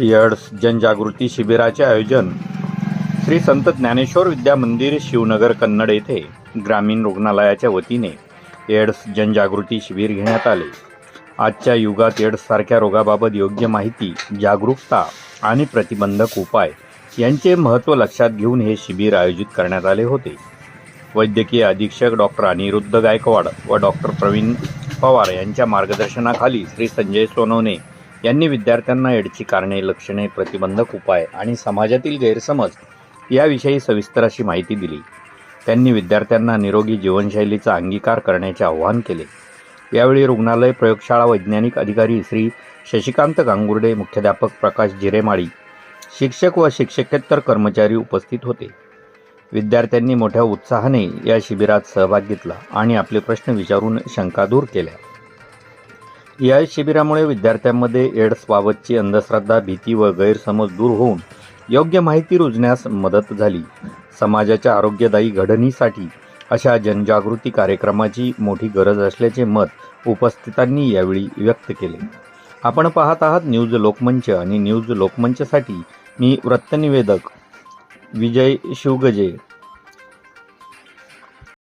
AIDS जनजागृती शिबिराचे आयोजन श्री संत ज्ञानेश्वर विद्या मंदिर शिवनगर कन्नड येथे ग्रामीण रुग्णालयाच्या वतीने एड्स जनजागृती शिबिर घेण्यात आले. आजच्या युगात एड्ससारख्या रोगाबाबत योग्य माहिती जागरूकता आणि प्रतिबंधक उपाय यांचे महत्त्व लक्षात घेऊन हे शिबिर आयोजित करण्यात आले होते. वैद्यकीय अधीक्षक डॉक्टर अनिरुद्ध गायकवाड व डॉक्टर प्रवीण पवार यांच्या मार्गदर्शनाखाली श्री संजय सोनवणे यांनी विद्यार्थ्यांना एडची कारणे लक्षणे प्रतिबंधक उपाय आणि समाजातील गैरसमज याविषयी सविस्तर अशी माहिती दिली. त्यांनी विद्यार्थ्यांना निरोगी जीवनशैलीचा अंगीकार करण्याचे आवाहन केले. यावेळी रुग्णालय प्रयोगशाळा वैज्ञानिक अधिकारी श्री शशिकांत गांगुर्डे मुख्याध्यापक प्रकाश जिरेमाळी शिक्षक व शिक्षकेतर कर्मचारी उपस्थित होते. विद्यार्थ्यांनी मोठ्या उत्साहाने या शिबिरात सहभाग घेतला आणि आपले प्रश्न विचारून शंका दूर केल्या. या शिबिरामुळे विद्यार्थ्यांमध्ये एड्सबाबतची अंधश्रद्धा भीती व गैरसमज दूर होऊन योग्य माहिती रुजण्यास मदत झाली. समाजाच्या आरोग्यदायी घडणीसाठी अशा जनजागृती कार्यक्रमाची मोठी गरज असल्याचे मत उपस्थितांनी यावेळी व्यक्त केले. आपण पाहत आहात न्यूज लोकमंच आणि न्यूज लोकमंचसाठी मी वृत्तनिवेदक विजय शिवगजे.